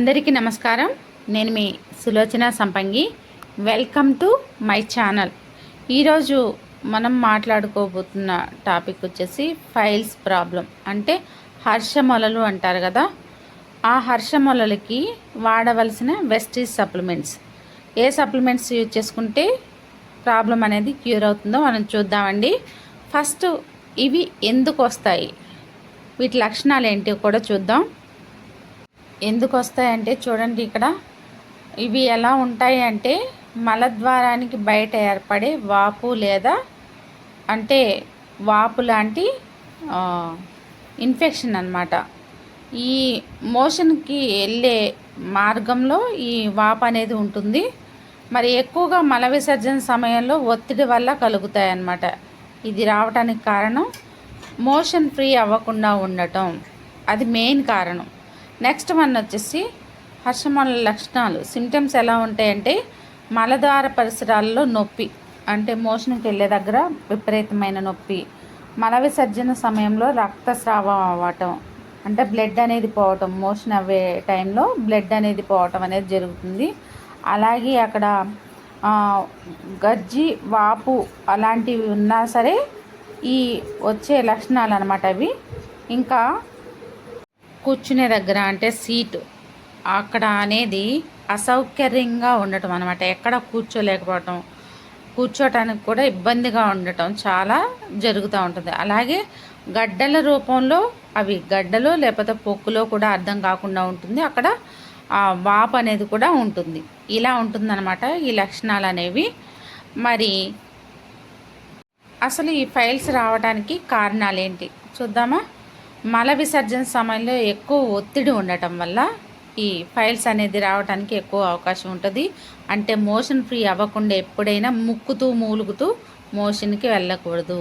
అందరికీ నమస్కారం. నేను మీ Sulochana Sampangi. Welcome to my channel ఈరోజు మనం మాట్లాడుకోబోతున్న టాపిక్ వచ్చేసి ఫైల్స్ ప్రాబ్లం. అంటే హర్షమొలలు అంటారు కదా. ఆ హర్షమొలలకి వాడవలసిన వెస్టీజ్ సప్లిమెంట్స్. ఏ సప్లిమెంట్స్ యూజ్ చేసుకుంటే ప్రాబ్లం అనేది క్యూర్ అవుతుందో మనం చూద్దామండి. ఫస్ట్ ఇవి ఎందుకు వస్తాయి? వీటి లక్షణాలు ఏంటి కూడా చూద్దాం. ఎందుకు వస్తాయంటే చూడండి ఇక్కడ. ఇవి ఎలా ఉంటాయి అంటే మలద్వారానికి బయట ఏర్పడే వాపు లేదా అంటే వాపు లాంటి ఇన్ఫెక్షన్ అన్నమాట. ఈ మోషన్కి వెళ్ళే మార్గంలో ఈ వాపు అనేది ఉంటుంది. మరి ఎక్కువగా మల విసర్జన సమయంలో ఒత్తిడి వల్ల కలుగుతాయి అన్నమాట ఇది రావడానికి కారణం మోషన్ ఫ్రీ అవ్వకుండా ఉండటం. అది మెయిన్ కారణం. నెక్స్ట్ వన్ వచ్చేసి హర్షమల లక్షణాలు. సిమ్టమ్స్ ఎలా ఉంటాయంటే మలద్వార పరిసరాల్లో నొప్పి అంటే మోషన్కి వెళ్ళే దగ్గర విపరీతమైన నొప్పి మల విసర్జన సమయంలో రక్తస్రావం అవ్వటం అంటే బ్లడ్ అనేది పోవటం మోషన్ అవ్వే టైంలో బ్లడ్ అనేది పోవటం అనేది జరుగుతుంది. అలాగే అక్కడ గజ్జి వాపు అలాంటివి ఉన్నా సరే ఈ వచ్చే లక్షణాలు అనమాట అవి. ఇంకా కూర్చునే దగ్గర అంటే సీటు. అక్కడ అనేది అసౌకర్యంగా ఉండటం అనమాట ఎక్కడ కూర్చోలేకపోవటం కూర్చోటానికి కూడా ఇబ్బందిగా ఉండటం చాలా జరుగుతూ ఉంటుంది. అలాగే గడ్డల రూపంలో అవి గడ్డలో లేకపోతే పొక్కులో కూడా అర్థం కాకుండా ఉంటుంది. అక్కడ ఆ వాపు అనేది కూడా ఉంటుంది. ఇలా ఉంటుందన్నమాట ఈ లక్షణాలు అనేవి. మరి అసలు ఈ ఫైల్స్ రావడానికి కారణాలు ఏంటి చూద్దామా? మల విసర్జన సమయంలో ఎక్కువ ఒత్తిడి ఉండటం వల్ల ఈ ఫైల్స్ అనేది రావడానికి ఎక్కువ అవకాశం ఉంటుంది. అంటే మోషన్ ఫ్రీ అవ్వకుండా ఎప్పుడైనా ముక్కుతూ మూలుగుతూ మోషన్కి వెళ్ళకూడదు.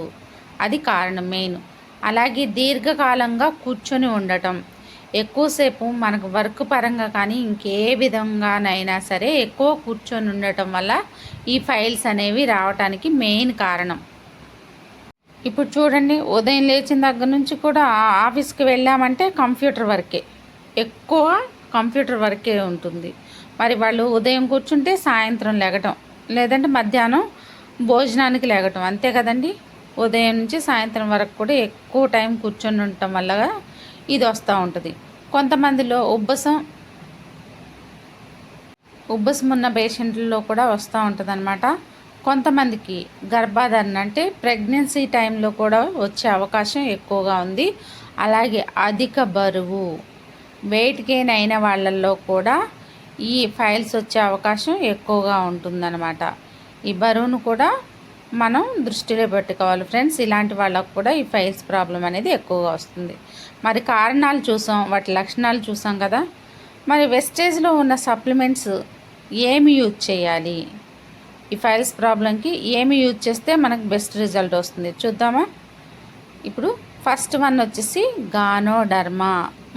అది కారణం మెయిన్. అలాగే దీర్ఘకాలంగా కూర్చొని ఉండటం. ఎక్కువసేపు మనకు వర్క్ పరంగా కానీ ఇంకే విధంగానైనా సరే ఎక్కువ కూర్చొని ఉండటం వల్ల ఈ ఫైల్స్ అనేవి రావడానికి మెయిన్ కారణం. ఇప్పుడు చూడండి ఉదయం లేచిన దగ్గర నుంచి కూడా ఆఫీస్కి వెళ్ళామంటే కంప్యూటర్ వర్కే. ఎక్కువ కంప్యూటర్ వర్కే ఉంటుంది. మరి వాళ్ళు ఉదయం కూర్చుంటే సాయంత్రం లెగటం లేదంటే మధ్యాహ్నం భోజనానికి లేగటం. అంతే కదండి? ఉదయం నుంచి సాయంత్రం వరకు కూడా ఎక్కువ టైం కూర్చొని ఉండటం వల్ల ఇది వస్తూ ఉంటుంది. కొంతమందిలో ఉబ్బసం ఉబ్బసం ఉన్న పేషెంట్లలో కూడా వస్తూ ఉంటుంది అనమాట కొంతమందికి గర్భాధారణ అంటే ప్రెగ్నెన్సీ టైంలో కూడా వచ్చే అవకాశం ఎక్కువగా ఉంది. అలాగే అధిక బరువు వెయిట్ గెయిన్ అయిన వాళ్ళల్లో కూడా ఈ ఫైల్స్ వచ్చే అవకాశం ఎక్కువగా ఉంటుందన్నమాట. ఈ బరువును కూడా మనం దృష్టిలో పెట్టుకోవాలి ఫ్రెండ్స్ ఇలాంటి వాళ్ళకు కూడా ఈ ఫైల్స్ ప్రాబ్లం అనేది ఎక్కువగా వస్తుంది. మరి కారణాలు చూసాం వాటి లక్షణాలు చూసాం కదా. మరి వెస్టేజ్లో ఉన్న సప్లిమెంట్స్ ఏమి యూజ్ చేయాలి? ఈ ఫైల్స్ ప్రాబ్లంకి ఏమి యూజ్ చేస్తే మనకు బెస్ట్ రిజల్ట్ వస్తుంది? చూద్దామా? ఇప్పుడు ఫస్ట్ వన్ వచ్చేసి గానోడర్మా.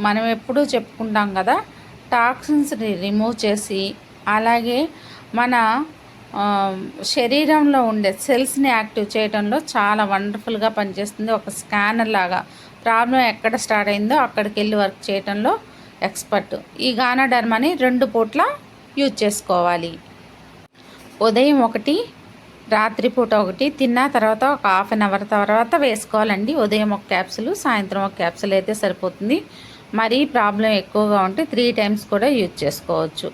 మనం ఎప్పుడూ చెప్పుకుంటాం కదా టాక్సిన్స్ని రిమూవ్ చేసి అలాగే మన శరీరంలో ఉండే సెల్స్ని యాక్టివ్ చేయడంలో చాలా వండర్ఫుల్గా పనిచేస్తుంది. ఒక స్కానర్ లాగా. ప్రాబ్లం ఎక్కడ స్టార్ట్ అయిందో అక్కడికి వెళ్ళి వర్క్ చేయడంలో ఎక్స్పర్ట్. ఈ గానోడర్మాని రెండు పూట్ల యూజ్ చేసుకోవాలి. ఉదయం ఒకటి రాత్రిపూట ఒకటి తిన్న తర్వాత ఒక హాఫ్ అన్ అవర్ తర్వాత వేసుకోవాలండి. ఉదయం ఒక క్యాప్సులు సాయంత్రం ఒక క్యాప్సుల్ అయితే సరిపోతుంది. మరీ ప్రాబ్లం ఎక్కువగా ఉంటే త్రీ టైమ్స్ కూడా యూజ్ చేసుకోవచ్చు.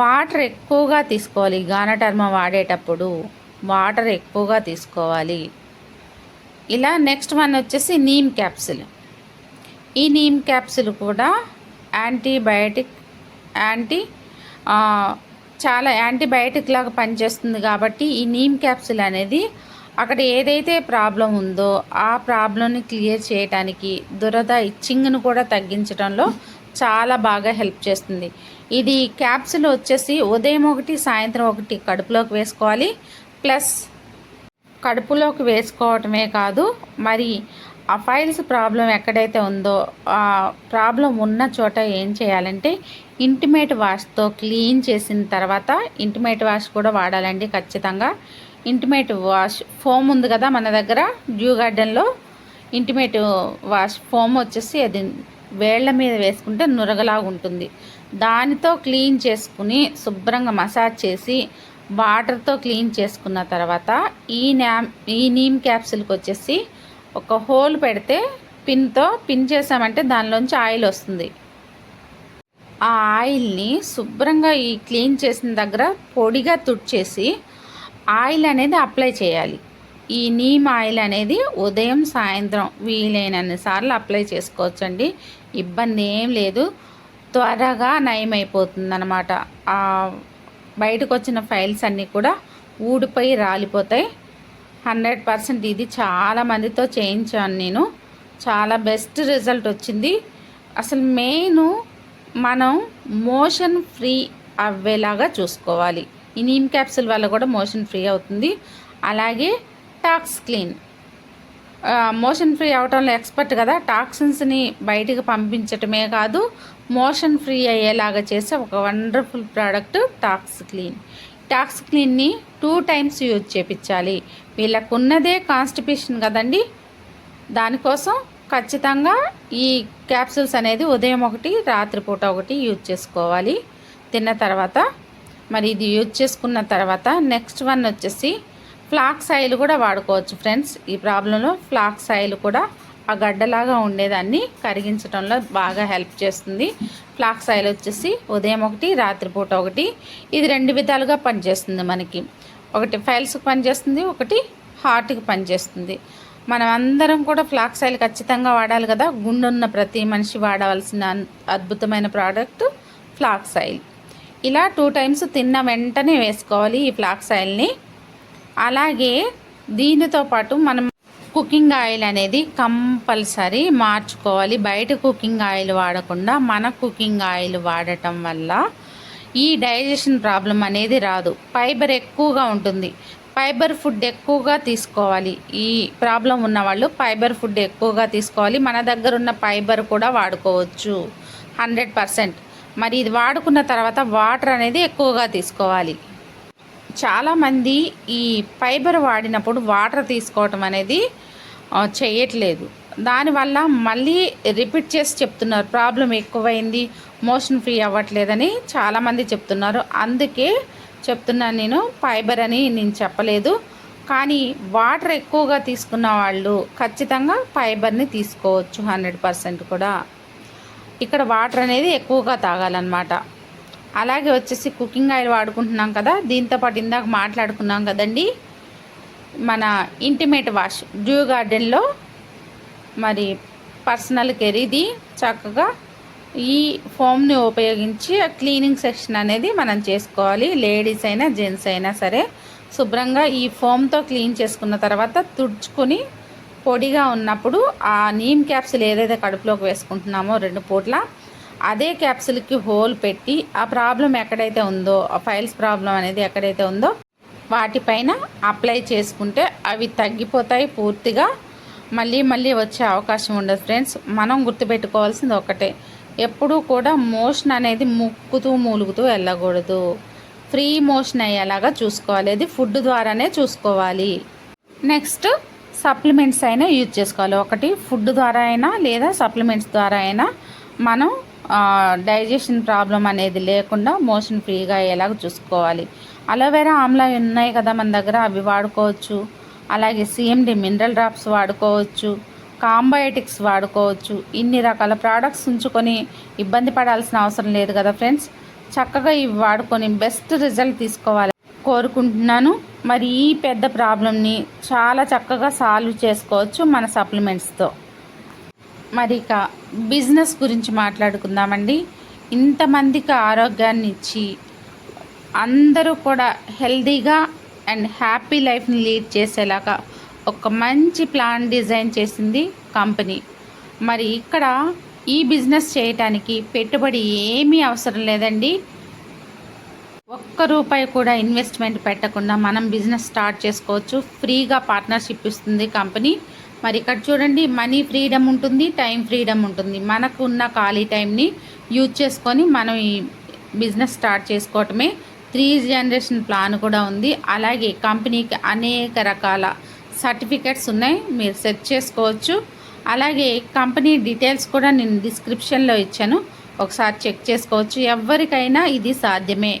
వాటర్ ఎక్కువగా తీసుకోవాలి. గానటర్మ వాడేటప్పుడు వాటర్ ఎక్కువగా తీసుకోవాలి. ఇలా నెక్స్ట్ వన్ వచ్చేసి నీమ్ క్యాప్సిల్. ఈ నీమ్ క్యాప్సుల్ కూడా యాంటీబయాటిక్ యాంటీ చాలా యాంటీబయాటిక్ లాగా పనిచేస్తుంది కాబట్టి ఈ నీమ్ క్యాప్సిల్ అనేది అక్కడ ఏదైతే ప్రాబ్లం ఉందో ఆ ప్రాబ్లంని క్లియర్ చేయడానికి దురద ఇచ్చింగ్ను కూడా తగ్గించడంలో చాలా బాగా హెల్ప్ చేస్తుంది. ఇది క్యాప్సిల్ వచ్చేసి ఉదయం ఒకటి సాయంత్రం ఒకటి కడుపులోకి వేసుకోవాలి. ప్లస్ కడుపులోకి వేసుకోవటమే కాదు మరి ఆ ఫైల్స్ ప్రాబ్లం ఎక్కడైతే ఉందో ఆ ప్రాబ్లం ఉన్న చోట ఏం చేయాలంటే ఇంటిమేట్ వాష్తో క్లీన్ చేసిన తర్వాత ఇంటిమేట్ వాష్ కూడా వాడాలండి ఖచ్చితంగా. ఇంటిమేట్ వాష్ ఫోమ్ ఉంది కదా మన దగ్గర డ్యూ గార్డెన్లో. ఇంటిమేట్ వాష్ ఫోమ్ వచ్చేసి అది వేళ్ళ మీద వేసుకుంటే నురగలాగా ఉంటుంది. దానితో క్లీన్ చేసుకుని శుభ్రంగా మసాజ్ చేసి వాటర్తో క్లీన్ చేసుకున్న తర్వాత ఈ న్యా ఈ నీమ్ క్యాప్సిల్కి వచ్చేసి ఒక హోల్ పెడితే పిన్తో పిన్ చేసామంటే దానిలోంచి ఆయిల్ వస్తుంది. ఆ ఆయిల్ని శుభ్రంగా ఈ క్లీన్ చేసిన దగ్గర పొడిగా తుడిచేసి ఆయిల్ అనేది అప్లై చేయాలి. ఈ నీమ్ ఆయిల్ అనేది ఉదయం సాయంత్రం వీలైనన్ని సార్లు అప్లై చేసుకోవచ్చండి. ఇబ్బంది ఏం లేదు. త్వరగా నయమైపోతుంది అనమాట బయటకు వచ్చిన ఫైల్స్ అన్నీ కూడా ఊడిపోయి రాలిపోతాయి. హండ్రెడ్ పర్సెంట్ ఇది చాలా మందితో చేయించాను నేను. చాలా బెస్ట్ రిజల్ట్ వచ్చింది. అసలు మెయిన్ మనం మోషన్ ఫ్రీ అవ్వేలాగా చూసుకోవాలి. ఈ నీమ్ క్యాప్సిల్ వల్ల కూడా మోషన్ ఫ్రీ అవుతుంది. అలాగే టాక్స్ క్లీన్. మోషన్ ఫ్రీ అవటంలో ఎక్స్పర్ట్ కదా టాక్సిన్స్ని బయటికి పంపించటమే కాదు మోషన్ ఫ్రీ అయ్యేలాగా చేసే ఒక wonderful product Tox Clean. Tox క్లీన్ని two times use చేపించాలి. వీళ్ళకున్నదే కాన్స్టిపేషన్ కదండి. దానికోసం ఖచ్చితంగా ఈ క్యాప్సూల్స్ అనేది ఉదయం ఒకటి రాత్రిపూట ఒకటి యూజ్ చేసుకోవాలి. తిన్న తర్వాత మరి ఇది యూజ్ చేసుకున్న తర్వాత నెక్స్ట్ వన్ వచ్చేసి ఫ్లాక్స్ ఆయిల్ కూడా వాడుకోవచ్చు ఫ్రెండ్స్. ఈ ప్రాబ్లంలో ఫ్లాక్స్ ఆయిల్ కూడా ఆ గడ్డలాగా ఉండేదాన్ని కరిగించడంలో బాగా హెల్ప్ చేస్తుంది. ఫ్లాక్స్ ఆయిల్ వచ్చేసి ఉదయం ఒకటి రాత్రిపూట ఒకటి. ఇది రెండు విధాలుగా పనిచేస్తుంది మనకి. ఒకటి ఫైల్స్కి పనిచేస్తుంది ఒకటి హార్ట్కి పనిచేస్తుంది. మనం అందరం కూడా ఫ్లాక్స్ ఆయిల్ ఖచ్చితంగా వాడాలి కదా. గుండున్న ప్రతి మనిషి వాడవలసిన అద్భుతమైన ప్రోడక్ట్ ఫ్లాక్స్ ఆయిల్ ఇలా టూ టైమ్స్ తిన్న వెంటనే వేసుకోవాలి ఈ ఫ్లాక్స్ ఆయిల్ని అలాగే దీనితో పాటు మనం కుకింగ్ ఆయిల్ అనేది కంపల్సరీ మార్చుకోవాలి. బయట కుకింగ్ ఆయిల్ వాడకుండా మన కుకింగ్ ఆయిల్ వాడటం వల్ల ఈ డైజెషన్ ప్రాబ్లం అనేది రాదు. ఫైబర్ ఎక్కువగా ఉంటుంది. ఫైబర్ ఫుడ్ ఎక్కువగా తీసుకోవాలి. ఈ ప్రాబ్లం ఉన్న వాళ్ళు ఫైబర్ ఫుడ్ ఎక్కువగా తీసుకోవాలి. మన దగ్గర ఉన్న ఫైబర్ కూడా వాడుకోవచ్చు. Hundred percent. మరి ఇది వాడుకున్న తర్వాత వాటర్ అనేది ఎక్కువగా తీసుకోవాలి. చాలామంది ఈ ఫైబర్ వాడినప్పుడు వాటర్ తీసుకోవటం అనేది చేయట్లేదు. దానివల్ల మళ్ళీ రిపీట్ చేసి చెప్తున్నారు ప్రాబ్లం ఎక్కువైంది మోషన్ ఫ్రీ అవ్వట్లేదని చాలామంది చెప్తున్నారు. అందుకే చెప్తున్నాను నేను. ఫైబర్ అని నేను చెప్పలేదు. కానీ వాటర్ ఎక్కువగా తీసుకున్న వాళ్ళు ఖచ్చితంగా ఫైబర్ని తీసుకోవచ్చు హండ్రెడ్ పర్సెంట్ కూడా. ఇక్కడ వాటర్ అనేది ఎక్కువగా తాగాలన్నమాట. అలాగే వచ్చేసి కుకింగ్ ఆయిల్ వాడుకుంటున్నాం కదా దీంతోపాటు ఇందాక మాట్లాడుకున్నాం కదండి. మన ఇంటిమేట్ వాష్ డ్యూ గార్డెన్లో మరి పర్సనల్ కెరీది చక్కగా ఈ ఫోమ్ని ఉపయోగించి క్లీనింగ్ సెక్షన్ అనేది మనం చేసుకోవాలి. లేడీస్ అయినా జెంట్స్ అయినా సరే శుభ్రంగా ఈ ఫోమ్తో క్లీన్ చేసుకున్న తర్వాత తుడుచుకొని పొడిగా ఉన్నప్పుడు ఆ నీమ్ క్యాప్సిల్ ఏదైతే కడుపులోకి వేసుకుంటున్నామో రెండు పూట్ల అదే క్యాప్సిల్కి హోల్ పెట్టి ఆ ప్రాబ్లం ఎక్కడైతే ఉందో ఆ ఫైల్స్ ప్రాబ్లం అనేది ఎక్కడైతే ఉందో వాటిపైన అప్లై చేసుకుంటే అవి తగ్గిపోతాయి పూర్తిగా. మళ్ళీ మళ్ళీ వచ్చే అవకాశం ఉండదు ఫ్రెండ్స్. మనం గుర్తుపెట్టుకోవాల్సింది ఒకటే. ఎప్పుడూ కూడా మోషన్ అనేది ముక్కుతూ మూలుగుతూ వెళ్ళకూడదు. ఫ్రీ మోషన్ అయ్యేలాగా చూసుకోవాలి. అది ఫుడ్ ద్వారానే చూసుకోవాలి. నెక్స్ట్ సప్లిమెంట్స్ అయినా యూజ్ చేసుకోవాలి. ఒకటి ఫుడ్ ద్వారా అయినా లేదా సప్లిమెంట్స్ ద్వారా అయినా మనం డైజెషన్ ప్రాబ్లం అనేది లేకుండా మోషన్ ఫ్రీగా అయ్యేలాగా చూసుకోవాలి. అలోవెరా ఆమ్లా ఉన్నాయి కదా మన దగ్గర అవి వాడుకోవచ్చు. అలాగే సిఎండి మినరల్ డ్రాప్స్ వాడుకోవచ్చు. కాంబయోటిక్స్ వాడుకోవచ్చు. ఇన్ని రకాల ప్రోడక్ట్స్ ఉంచుకొని ఇబ్బంది పడాల్సిన అవసరం లేదు కదా ఫ్రెండ్స్ చక్కగా ఇవి వాడుకొని బెస్ట్ రిజల్ట్ తీసుకోవాలి. కోరుకుంటున్నాను. మరి ఈ పెద్ద ప్రాబ్లమ్ని చాలా చక్కగా సాల్వ్ చేసుకోవచ్చు మన సప్లిమెంట్స్తో మరి ఇక బిజినెస్ గురించి మాట్లాడుకుందామండి. ఇంతమందికి ఆరోగ్యాన్ని ఇచ్చి అందరూ కూడా హెల్తీగా అండ్ హ్యాపీ లైఫ్ని లీడ్ చేసేలాగా ఒక మంచి ప్లాన్ డిజైన్ చేసింది కంపెనీ. మరి ఇక్కడ ఈ బిజినెస్ చేయటానికి పెట్టుబడి ఏమీ అవసరం లేదండి. ఒక్క రూపాయి కూడా ఇన్వెస్ట్మెంట్ పెట్టకుండా మనం బిజినెస్ స్టార్ట్ చేసుకోవచ్చు. ఫ్రీగా పార్ట్నర్షిప్ ఇస్తుంది కంపెనీ. మరి ఇక్కడ చూడండి మనీ ఫ్రీడమ్ ఉంటుంది టైం ఫ్రీడమ్ ఉంటుంది. మనకు ఉన్న ఖాళీ టైంని యూజ్ చేసుకొని మనం ఈ బిజినెస్ స్టార్ట్ చేసుకోవటమే. త్రీ జనరేషన్ ప్లాన్ కూడా ఉంది. అలాగే కంపెనీకి అనేక రకాల సర్టిఫికెట్స్ ఉన్నాయి మీరు సెట్ చేసుకోవచ్చు. అలాగే కంపెనీ డీటెయిల్స్ కూడా నేను డిస్క్రిప్షన్లో ఇచ్చాను. ఒకసారి చెక్ చేసుకోవచ్చు. ఎవరికైనా ఇది సాధ్యమే.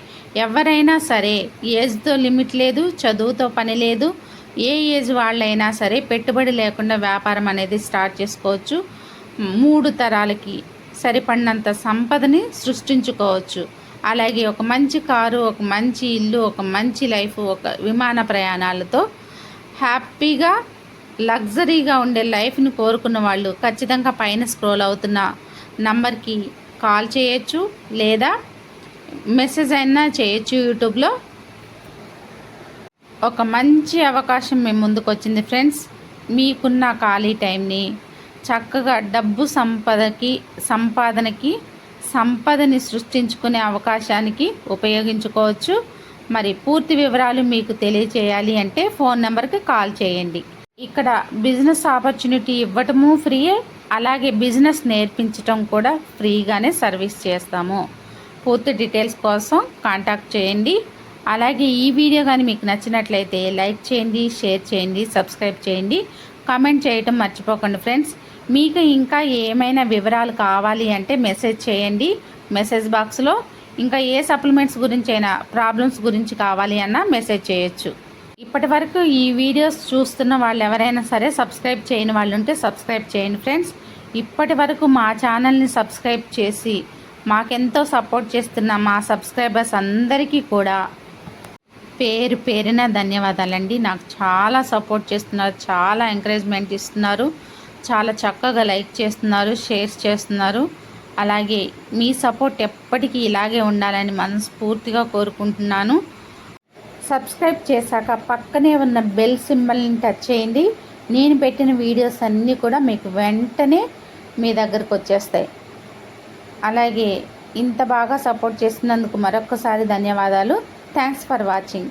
ఎవరైనా సరే ఏజ్తో లిమిట్ లేదు చదువుతో పని లేదు ఏ ఏజ్ వాళ్ళైనా సరే పెట్టుబడి లేకుండా వ్యాపారం అనేది స్టార్ట్ చేసుకోవచ్చు. మూడు తరాలకి సరిపడినంత సంపదని సృష్టించుకోవచ్చు. అలాగే ఒక మంచి కారు ఒక మంచి ఇల్లు ఒక మంచి లైఫ్ ఒక విమాన ప్రయాణాలతో హ్యాపీగా లగ్జరీగా ఉండే లైఫ్ని కోరుకున్న వాళ్ళు ఖచ్చితంగా పైన స్క్రోల్ అవుతున్న నంబర్కి కాల్ చేయొచ్చు లేదా మెసేజ్ అయినా చేయొచ్చు యూట్యూబ్లో. ఒక మంచి అవకాశం మేము ముందుకు వచ్చింది ఫ్రెండ్స్. మీకున్న ఖాళీ టైంని చక్కగా డబ్బు సంపదకి సంపాదనకి సంపదని సృష్టించుకునే అవకాశానికి ఉపయోగించుకోవచ్చు. మరి పూర్తి వివరాలు మీకు తెలియచేయాలి అంటే ఫోన్ నెంబర్కి కాల్ చేయండి. ఇక్కడ బిజినెస్ ఆపర్చునిటీ ఇవ్వటము ఫ్రీయే అలాగే బిజినెస్ నేర్పించటం కూడా ఫ్రీగానే సర్వీస్ చేస్తాము. పూర్తి డీటెయిల్స్ కోసం కాంటాక్ట్ చేయండి. అలాగే ఈ వీడియో కానీ మీకు నచ్చినట్లయితే లైక్ చేయండి షేర్ చేయండి సబ్స్క్రైబ్ చేయండి. కామెంట్ చేయటం మర్చిపోకండి ఫ్రెండ్స్. మీకు ఇంకా ఏమైనా వివరాలు కావాలి అంటే మెసేజ్ చేయండి. మెసేజ్ బాక్స్లో ఇంకా ఏ సప్లిమెంట్స్ గురించి అయినా ప్రాబ్లమ్స్ గురించి కావాలి అన్నా మెసేజ్ చేయొచ్చు. ఇప్పటి వరకు ఈ వీడియోస్ చూస్తున్న వాళ్ళు ఎవరైనా సరే సబ్స్క్రైబ్ చేయని వాళ్ళు ఉంటే సబ్స్క్రైబ్ చేయండి ఫ్రెండ్స్ ఇప్పటి వరకు మా ఛానల్ని సబ్స్క్రైబ్ చేసి మాకెంతో సపోర్ట్ చేస్తున్న మా సబ్స్క్రైబర్స్ అందరికీ కూడా పేరు పేరిన ధన్యవాదాలండి. నాకు చాలా సపోర్ట్ చేస్తున్నారు చాలా ఎంకరేజ్మెంట్ ఇస్తున్నారు చాలా చక్కగా లైక్ చేస్తున్నారు షేర్స్ చేస్తున్నారు. అలాగే మీ సపోర్ట్ ఎప్పటికీ ఇలాగే ఉండాలని మనస్ఫూర్తిగా కోరుకుంటున్నాను. సబ్స్క్రైబ్ చేశాక పక్కనే ఉన్న బెల్ సింబల్ని టచ్ చేయండి. నేను పెట్టిన వీడియోస్ అన్నీ కూడా మీకు వెంటనే మీ దగ్గరకు వచ్చేస్తాయి. అలాగే ఇంత బాగా సపోర్ట్ చేసినందుకు మరొకసారి ధన్యవాదాలు. Thanks for watching.